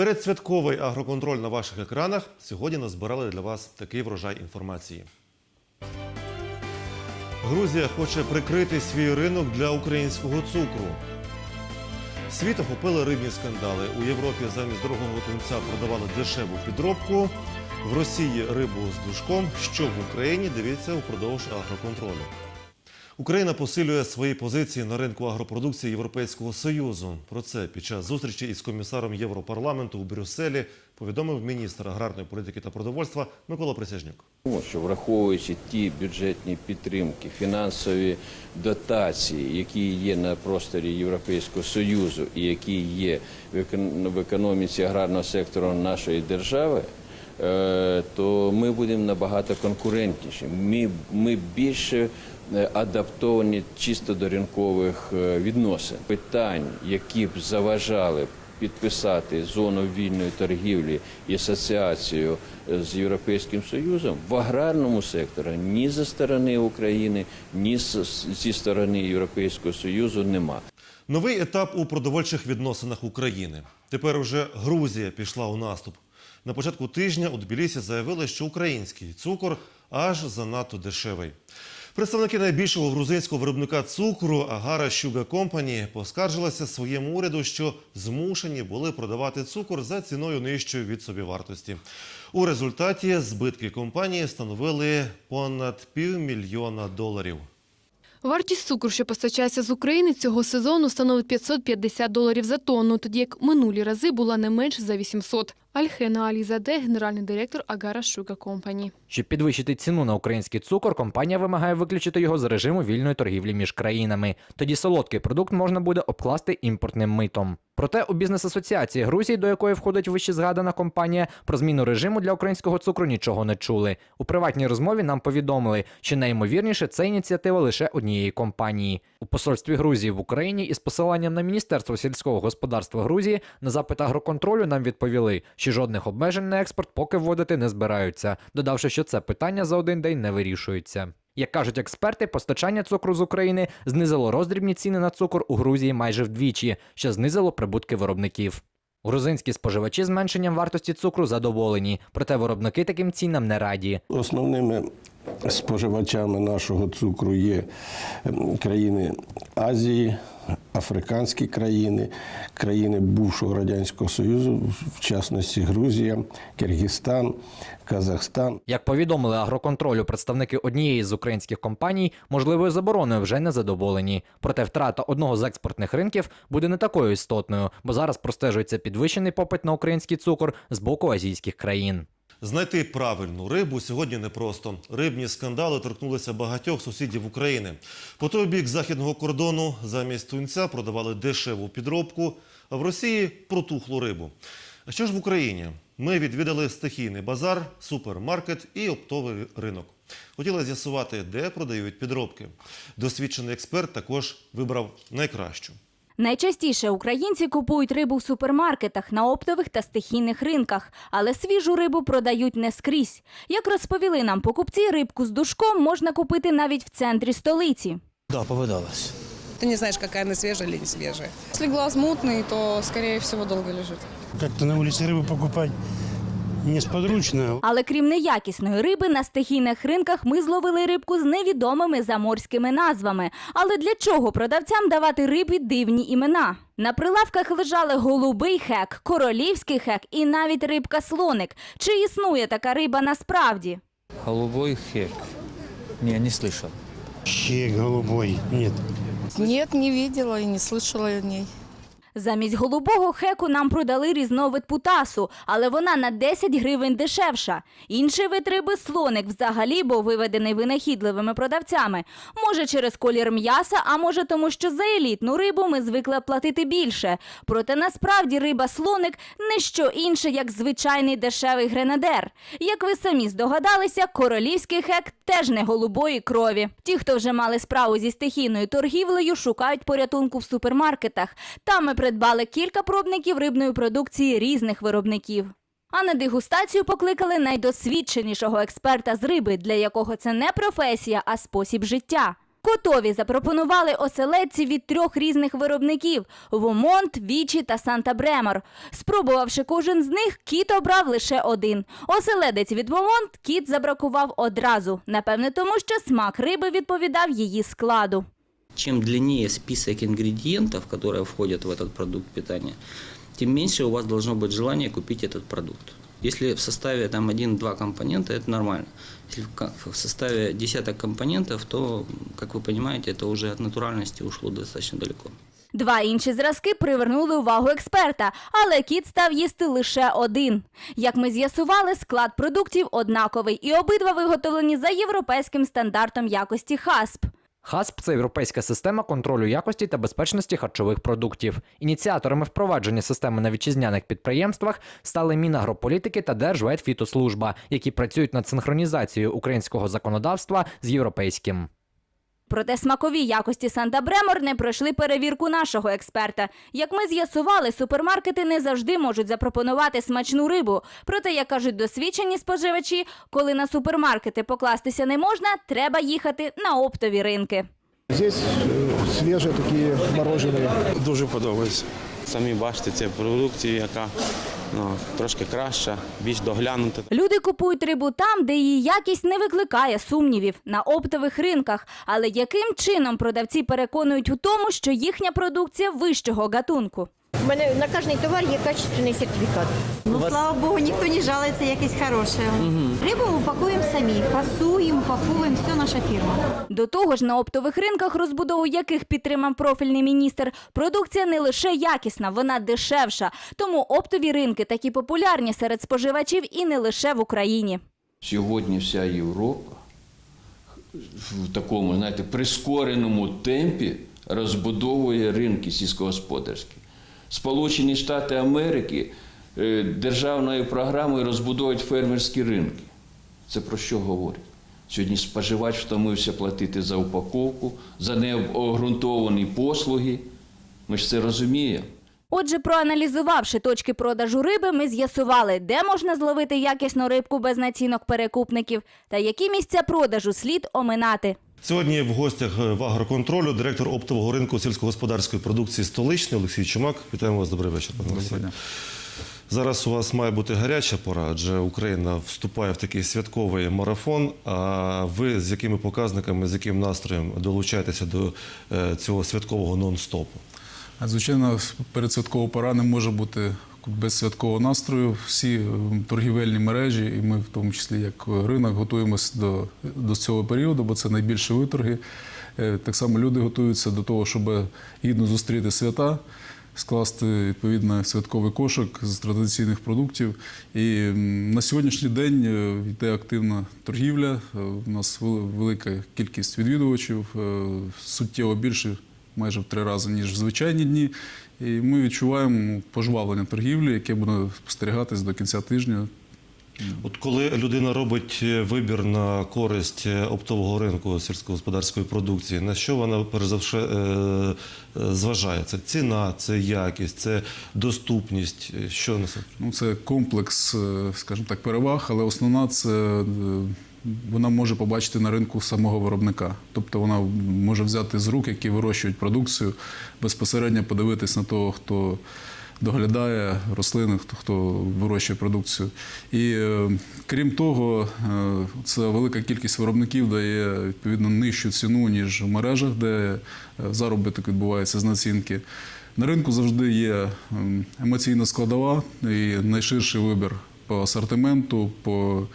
Передсвятковий агроконтроль на ваших екранах. Сьогодні назбирали для вас такий врожай інформації. Грузія хоче прикрити свій ринок для українського цукру. Світ охопили рибні скандали. У Європі замість дорогого тунця продавали дешеву підробку. В Росії рибу з душком. Що в Україні дивіться упродовж агроконтролю. Україна посилює свої позиції на ринку агропродукції Європейського союзу. Про це під час зустрічі із комісаром Європарламенту у Брюсселі повідомив міністр аграрної політики та продовольства Микола Присяжнюк. Що враховуючи ті бюджетні підтримки, фінансові дотації, які є на просторі Європейського союзу і які є в екон- економіці аграрного сектору нашої держави, е, то ми будемо набагато конкурентніші. Ми, ми більше адаптовані чисто до ринкових е, відносин. Питань, які б заважали підписати зону вільної торгівлі і асоціацію е, з Європейським Союзом в аграрному секторі ні зі сторони України, ні зі сторони Європейського Союзу нема. Новий етап у продовольчих відносинах України. Тепер уже Грузія пішла у наступ. На початку тижня у Тбілісі заявили, що український цукор аж занадто дешевий. Представники найбільшого грузинського виробника цукру Агара Sugar Company поскаржилися своєму уряду, що змушені були продавати цукор за ціною нижчою від собівартості. У результаті збитки компанії становили понад півмільйона доларів. Вартість цукру, що постачається з України цього сезону, становить 550 доларів за тонну, тоді як минулі рази була не менш за 800. Альхена Алізаде, генеральний директор Агара Sugar Company. Щоб підвищити ціну на український цукор, компанія вимагає виключити його з режиму вільної торгівлі між країнами. Тоді солодкий продукт можна буде обкласти імпортним митом. Проте у бізнес-асоціації Грузії, до якої входить вище згадана компанія, про зміну режиму для українського цукру нічого не чули. У приватній розмові нам повідомили, що найімовірніше це ініціатива лише однієї компанії. У посольстві Грузії в Україні із посиланням на Міністерство сільського господарства Грузії на запит агроконтролю нам відповіли, що жодних обмежень на експорт поки вводити не збираються, додавши, що це питання за один день не вирішується. Як кажуть експерти, постачання цукру з України знизило роздрібні ціни на цукор у Грузії майже вдвічі, що знизило прибутки виробників. Грузинські споживачі зменшенням вартості цукру задоволені, проте виробники таким цінам не раді. Основними споживачами нашого цукру є країни Азії, африканські країни, країни бувшого Радянського Союзу, в частності Грузія, Киргизстан, Казахстан. Як повідомили агроконтролю представники однієї з українських компаній, можливою забороною вже не задоволені. Проте втрата одного з експортних ринків буде не такою істотною, бо зараз простежується підвищений попит на український цукор з боку азійських країн. Знайти правильну рибу сьогодні непросто. Рибні скандали торкнулися багатьох сусідів України. По той бік західного кордону замість тунця продавали дешеву підробку, а в Росії протухлу рибу. А що ж в Україні? Ми відвідали стихійний базар, супермаркет і оптовий ринок. Хотіли з'ясувати, де продають підробки. Досвідчений експерт також вибрав найкращу. Найчастіше українці купують рибу в супермаркетах, на оптових та стихійних ринках, але свіжу рибу продають не скрізь. Як розповіли нам покупці, рибку з душком можна купити навіть в центрі столиці. Да, попадалось. Ты не знаешь, какая она свежая или не свежая. Если глаз мутный, то, скорее всего, долго лежит. Как-то на улице рыбу покупать несподручно. Але крім неякісної риби, на стихійних ринках ми зловили рибку з невідомими заморськими назвами. Але для чого продавцям давати рибі дивні імена? На прилавках лежали голубий хек, королівський хек і навіть рибка-слоник. Чи існує така риба насправді? Голубой хек. Не, не слышал. Щек голубой. Нет. Нет, не видела и не слышала о ней. Замість голубого хеку нам продали різновид путасу, але вона на 10 гривень дешевша. Інший вид риби слоник взагалі був виведений винахідливими продавцями. Може через колір м'яса, а може тому, що за елітну рибу ми звикли платити більше. Проте насправді риба слоник не що інше, як звичайний дешевий гренадер. Як ви самі здогадалися, королівський хек теж не голубої крові. Ті, хто вже мали справу зі стихійною торгівлею, шукають порятунку в супермаркетах. Там ми придбали кілька пробників рибної продукції різних виробників. А на дегустацію покликали найдосвідченішого експерта з риби, для якого це не професія, а спосіб життя. Котові запропонували оселедці від трьох різних виробників: Вомонт, Вічі та Санта Бремор. Спробувавши кожен з них, кіт обрав лише один. Оселедець від Вомонт кіт забракував одразу. Напевне, тому що смак риби відповідав її складу. Чем длиннее список ингредиентов, которые входят в этот продукт питания, тем меньше у вас должно быть желания купить этот продукт. Если в составе там один-два компонента, это нормально. Если в ка- в составе десяток компонентов, то, как вы понимаете, это уже от натуральности ушло достаточно далеко. Два інші зразки привернули увагу експерта, але кіт став їсти лише один. Як ми з'ясували, склад продуктів однаковий, і обидва виготовлені за європейським стандартом якості ХАСП. ХАСП це європейська система контролю якості та безпечності харчових продуктів. Ініціаторами впровадження системи на вітчизняних підприємствах стали Мінагрополітики та Держветфітослужба, які працюють над синхронізацією українського законодавства з європейським. Проте смакові якості Санта Бремор не пройшли перевірку нашого експерта. Як ми з'ясували, супермаркети не завжди можуть запропонувати смачну рибу. Проте, як кажуть досвідчені споживачі, коли на супермаркети покластися не можна, треба їхати на оптові ринки. Здесь э, свежие такие мороженые. Дуже подобається. Самі бачите, це продукція, яка трошки краща, більш доглянута. Люди купують рибу там, де її якість не викликає сумнівів на оптових ринках. Але яким чином продавці переконують у тому, що їхня продукція вищого гатунку? У мене на кожний товар є качественний сертифікат. Ну, слава Богу, ніхто не жалується, якесь хороше. Рибу ми упакуємо самі, фасуємо, упаковуємо, все наша фірма. До того ж, на оптових ринках, розбудову яких підтримав профільний міністр, продукція не лише якісна, вона дешевша. Тому оптові ринки такі популярні серед споживачів і не лише в Україні. Сьогодні вся Європа в такому, знаєте, прискореному темпі розбудовує ринки сільськогосподарські. Сполучені Штати Америки е, державною програмою розбудовують фермерські ринки. Це про що говорить? Сьогодні споживач втомився платити за упаковку, за необґрунтовані послуги. Ми ж це розуміємо. Отже, проаналізувавши точки продажу риби, ми з'ясували, де можна зловити якісну рибку без націнок перекупників та які місця продажу слід оминати. Сьогодні в гостях в агроконтролю директор оптового ринку сільськогосподарської продукції столичний Олексій Чумак. Вітаємо вас. Добрий вечір. пане Олексій. Зараз у вас має бути гаряча пора, адже Україна вступає в такий святковий марафон. А ви з якими показниками, з яким настроєм долучаєтеся до е, цього святкового нон-стопу? Звичайно, передсвяткова пора не може бути без святкового настрою. Всі е, торгівельні мережі, і ми в тому числі як ринок, готуємося до, до цього періоду, бо це найбільші виторги. Е, Так само люди готуються до того, щоб гідно зустріти свята. Скласти відповідно святковий кошик з традиційних продуктів. І на сьогоднішній день е, йде активна торгівля. У нас велика кількість відвідувачів, суттєво більше майже в три рази, ніж в звичайні дні. І ми відчуваємо пожвавлення торгівлі, яке буде спостерігатись до кінця тижня. От коли людина робить е, вибір на користь е, оптового ринку сільськогосподарської продукції, на що вона перш за все е, зважає? Це ціна, це якість, це доступність. Що на це? Ну, це комплекс, скажімо так, переваг, але основна це вона може побачити на ринку самого виробника. Тобто вона може взяти з рук, які вирощують продукцію, безпосередньо подивитись на того, хто доглядає рослини, хто, хто вирощує продукцію. І е, крім того, е, це велика кількість виробників дає відповідно нижчу ціну, ніж в мережах, де е, заробіток відбувається з націнки. На ринку завжди є ем, емоційна складова і найширший вибір по асортименту, по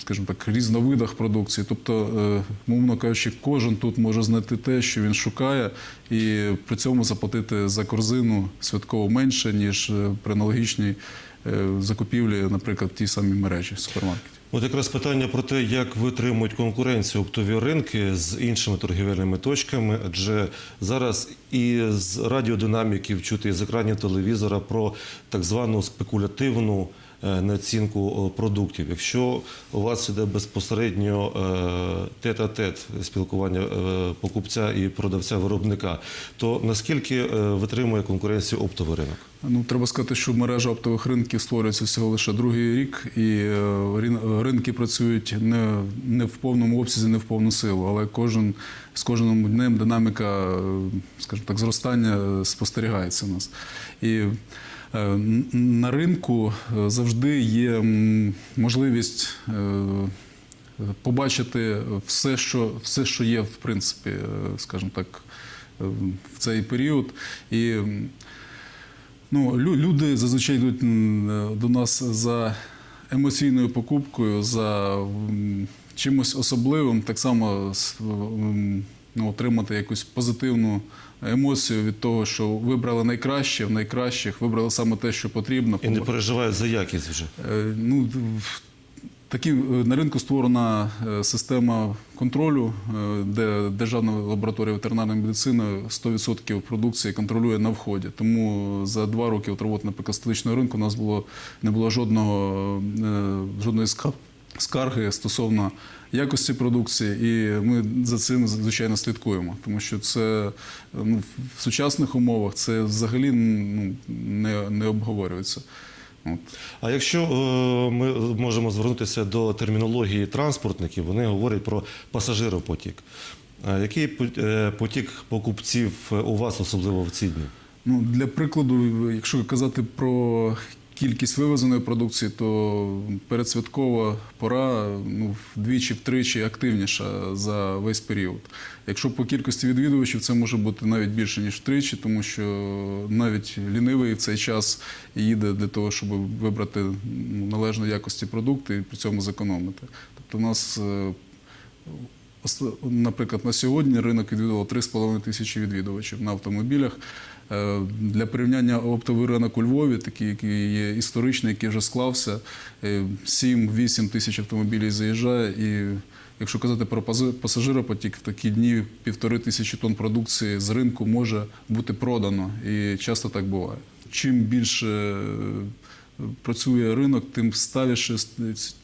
скажімо так, різновидах продукції. Тобто, е, мовно кажучи, кожен тут може знайти те, що він шукає, і при цьому заплатити за корзину святково менше, ніж е, при аналогічній е, закупівлі, наприклад, в тій самій мережі супермаркетів. От якраз питання про те, як витримують конкуренцію оптові ринки з іншими торгівельними точками, адже зараз і з радіодинаміків чути і з екранів телевізора про так звану спекулятивну е, націнку е, продуктів. Якщо у вас іде безпосередньо е, тет-а-тет спілкування е, покупця і продавця виробника, то наскільки витримує конкуренцію оптовий ринок? Ну, треба сказати, що мережа оптових ринків створюється всього лише другий рік, і ринки працюють не, не в повному обсязі, не в повну силу, але кожен з кожним днем динаміка, скажімо так, зростання спостерігається у нас. І на ринку е, завжди є можливість е, побачити все, що, все, що є, в принципі, е, скажімо так, е, в цей період. І Ну, люди зазвичай йдуть е, до нас за емоційною покупкою, за чимось особливим, так само ну, отримати якусь позитивну емоцію від того, що вибрали найкраще в найкращих, вибрали саме те, що потрібно. І не переживають за якість вже. Е, Ну, такі, е, на ринку створена е, система контролю, де Державна лабораторія ветеринарної медицини 100% продукції контролює на вході. Тому за два роки от роботи, ринку у нас було, не було жодного, жодної ска- скарги стосовно якості продукції, і ми за цим звичайно слідкуємо, тому що це е, ну, в сучасних умовах це взагалі ну, не, не обговорюється. От. А якщо е, ми можемо звернутися до термінології транспортників, вони говорять про пасажиропотік. А який е, потік покупців е, у вас, особливо в ці дні? Ну, для прикладу, якщо казати про кількість вивезеної продукції, то передсвяткова пора ну, вдвічі-втричі активніша за весь період. Якщо по кількості відвідувачів, це може бути навіть більше, ніж втричі, тому що навіть лінивий в цей час їде для того, щоб вибрати ну, належної якості продукти і при цьому зекономити. Тобто у нас е, Наприклад, на сьогодні ринок відвідувало 3,5 тисячі відвідувачів на автомобілях. Е, Для порівняння оптовий ринок у Львові, такий, який є історичний, який вже склався, е, 7-8 тисяч автомобілів заїжджає. І якщо казати про пасажиропотік, в такі дні півтори тисячі тонн продукції з ринку може бути продано. І часто так буває. Чим більше е, працює ринок, тим сталіше,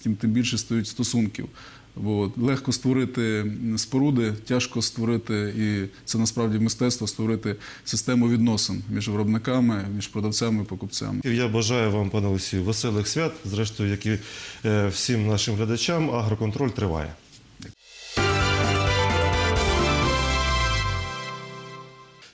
тим, тим більше стають стосунків. Бо легко створити споруди, тяжко створити, і це насправді мистецтво створити систему відносин між виробниками, між продавцями і покупцями. Я бажаю вам, пане Олексію, веселих свят, зрештою, як і е, всім нашим глядачам. Агроконтроль триває.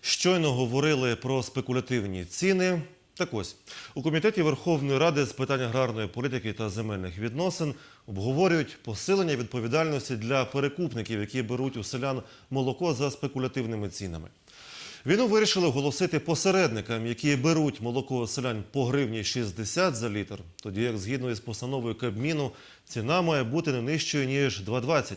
Щойно говорили про спекулятивні ціни. Так ось у комітеті Верховної Ради з питань аграрної політики та земельних відносин обговорюють посилення відповідальності для перекупників, які беруть у селян молоко за спекулятивними цінами. Війну вирішили оголосити посередникам, які беруть молоко селян по гривні 60 за літр, тоді як згідно із постановою Кабміну ціна має бути не нижчою ніж 2,20.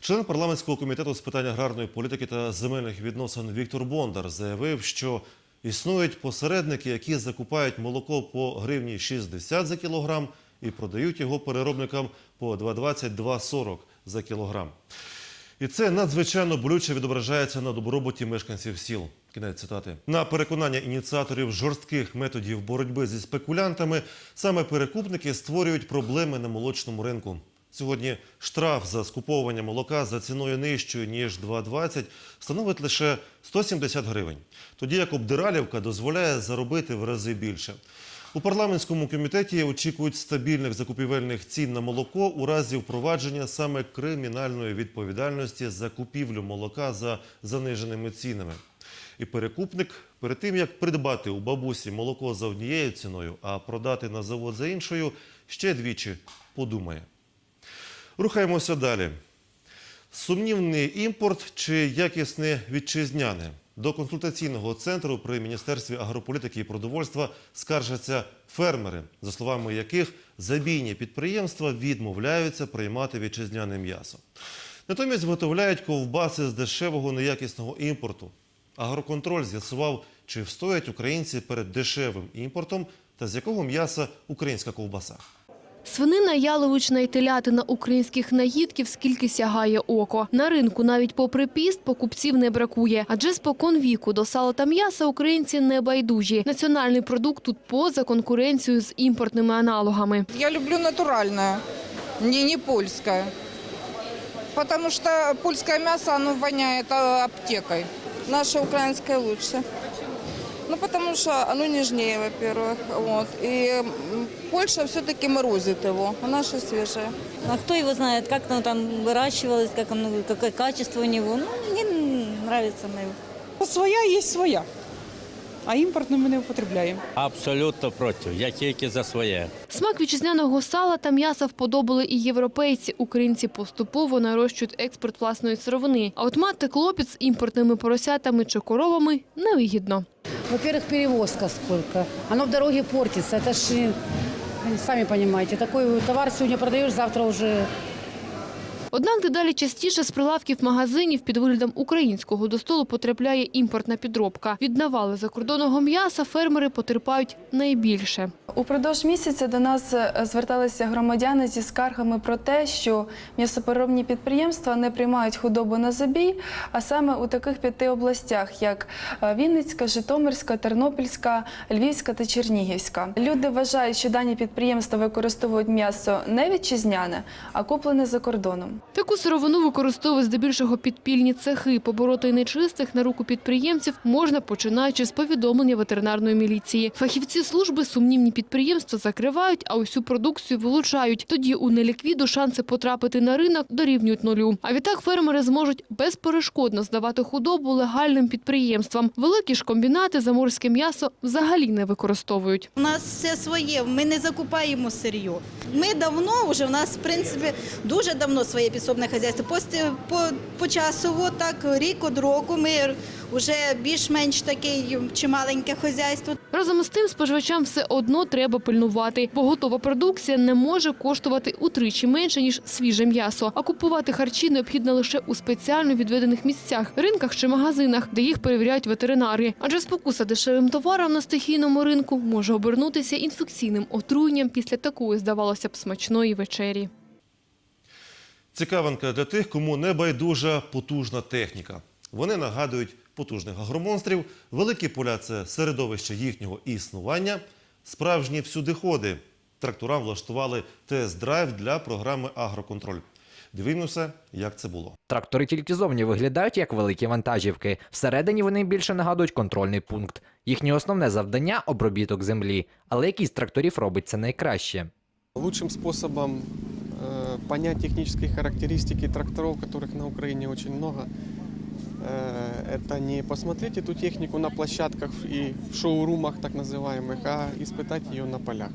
Член парламентського комітету з питань аграрної політики та земельних відносин Віктор Бондар заявив, що існують посередники, які закупають молоко по гривні 60 за кілограм і продають його переробникам по 2,20-2,40 за кілограм. І це надзвичайно болюче відображається на добробуті мешканців сіл. Кінець цитати. На переконання ініціаторів жорстких методів боротьби зі спекулянтами, саме перекупники створюють проблеми на молочному ринку. Сьогодні штраф за скуповування молока за ціною нижчою, ніж 2,20, становить лише 170 гривень. Тоді як обдиралівка дозволяє заробити в рази більше. У парламентському комітеті очікують стабільних закупівельних цін на молоко у разі впровадження саме кримінальної відповідальності за купівлю молока за заниженими цінами. І перекупник перед тим як придбати у бабусі молоко за однією ціною, а продати на завод за іншою, ще двічі подумає. Рухаємося далі. Сумнівний імпорт чи якісне вітчизняне? До консультаційного центру при Міністерстві агрополітики і продовольства скаржаться фермери, за словами яких забійні підприємства відмовляються приймати вітчизняне м'ясо. Натомість виготовляють ковбаси з дешевого неякісного імпорту. Агроконтроль з'ясував, чи встоять українці перед дешевим імпортом та з якого м'яса українська ковбаса. Свинина, яловична і телятина українських наїдків скільки сягає око. На ринку навіть попри піст покупців не бракує. Адже спокон віку до сала та м'яса українці не байдужі. Національний продукт тут поза конкуренцією з імпортними аналогами. Я люблю натуральное, не, не польское. Потому что польское мясо, оно воняет а, аптекой. Наше украинское лучше. Ну, потому что оно нежнее, во-первых. Вот. И Польша все-таки морозит его, а наше свежее. А кто его знает, как оно там выращивалось, как оно, какое качество у него. Ну, мне нравится мое. Своя є своя, а імпортну ми не употребляємо. Абсолютно проти. Я тільки за своє. Смак вітчизняного сала та м'яса вподобали і європейці. Українці поступово нарощують експорт власної сировини. А от мати клопіт з імпортними поросятами чи коровами невигідно. Во-первых, перевозка сколько. Оно в дороге портится. Это ж, э, сами понимаете, такой товар сегодня продаешь, завтра уже Однак дедалі частіше з прилавків магазинів під виглядом українського до столу потрапляє імпортна підробка. Від навали закордонного м'яса фермери потерпають найбільше. Упродовж місяця до нас е, зверталися громадяни зі скаргами про те, що м'ясопереробні підприємства не приймають худобу на забій, а саме у таких п'яти областях, як е, Вінницька, Житомирська, Тернопільська, Львівська та Чернігівська. Люди вважають, що дані підприємства використовують м'ясо не вітчизняне, а куплене за кордоном. Таку сировину використовують здебільшого підпільні цехи. Побороти нечистих на руку підприємців можна починаючи з повідомлення ветеринарної міліції. Фахівці служби сумнівні підприємства закривають, а усю продукцію вилучають. Тоді у неліквіду шанси потрапити на ринок дорівнюють нулю. А відтак фермери зможуть безперешкодно здавати худобу легальним підприємствам. Великі ж комбінати заморське м'ясо взагалі не використовують. У нас все своє, ми не закупаємо сир'ю. Ми давно вже, у нас, в принципі, дуже давно своє підсобне хазяйство. По, по, по часово, так, рік від року ми вже більш-менш такий чималеньке хазяйство. Разом з тим споживачам все одно треба пильнувати, бо готова продукція не може коштувати утричі менше, ніж свіже м'ясо. А купувати харчі необхідно лише у спеціально відведених місцях, ринках чи магазинах, де їх перевіряють ветеринари. Адже спокуса дешевим товаром на стихійному ринку може обернутися інфекційним отруєнням після такої, здавалося б, смачної вечері. Цікавинка для тих, кому не байдужа потужна техніка. Вони нагадують потужних агромонстрів. Великі поля це середовище їхнього існування, справжні всюдиходи. Тракторам влаштували тест-драйв для програми Агроконтроль. Дивимося, як це було. Трактори тільки зовні виглядають як великі вантажівки. Всередині вони більше нагадують контрольний пункт. Їхнє основне завдання обробіток землі. Але який з тракторів робить це найкраще? Лучшим способом понять технические характеристики тракторов, которых на Украине очень много, э, это не посмотреть эту технику на площадках и в шоурумах так называемых, а испытать ее на полях.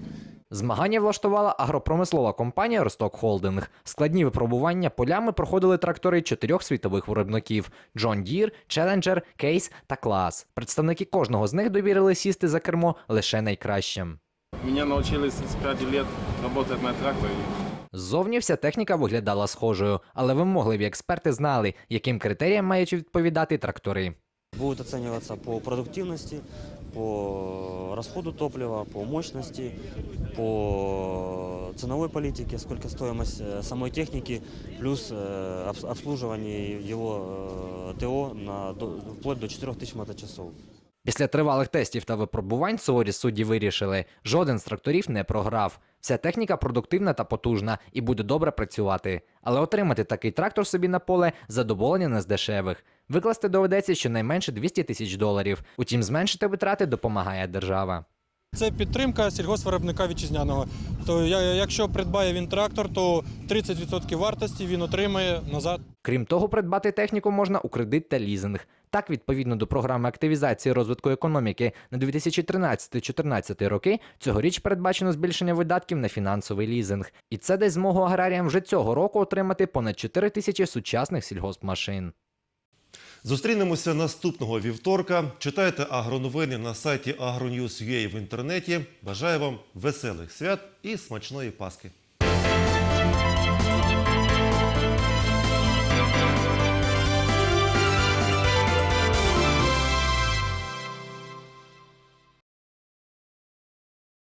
Змагання влаштувала агропромислова компанія Росток Холдинг. Складні випробування полями проходили трактори чотирьох світових виробників: John Deere, Challenger, Case та Claas. Представники кожного з них довірили сісти за кермо лише найкращим. Меня научили с 5 лет работать на тракторе. Ззовні вся техніка виглядала схожою, але вимогливі експерти знали, яким критеріям мають відповідати трактори. Будут оцениваться по продуктивности, по расходу топлива, по мощности, по ценовой политике, сколько стоимость э, самой техники, плюс э, обс- обслуживание его э, ТО на, до- вплоть до 4000 моточасов. Після тривалих тестів та випробувань суворі судді вирішили, жоден з тракторів не програв. Вся техніка продуктивна та потужна і буде добре працювати. Але отримати такий трактор собі на поле задоволення не з дешевих. Викласти доведеться щонайменше 200 тисяч доларів. Утім, зменшити витрати допомагає держава. Це підтримка сільгоспвиробника вітчизняного. То якщо придбає він трактор, то 30% вартості він отримає назад. Крім того, придбати техніку можна у кредит та лізинг. Так, відповідно до програми активізації розвитку економіки на 2013-2014 роки, цьогоріч передбачено збільшення видатків на фінансовий лізинг. І це дасть змогу аграріям вже цього року отримати понад 4 тисячі сучасних сільгоспмашин. Зустрінемося наступного вівторка. Читайте агроновини на сайті agronews.ua в інтернеті. Бажаю вам веселих свят і смачної Пасхи.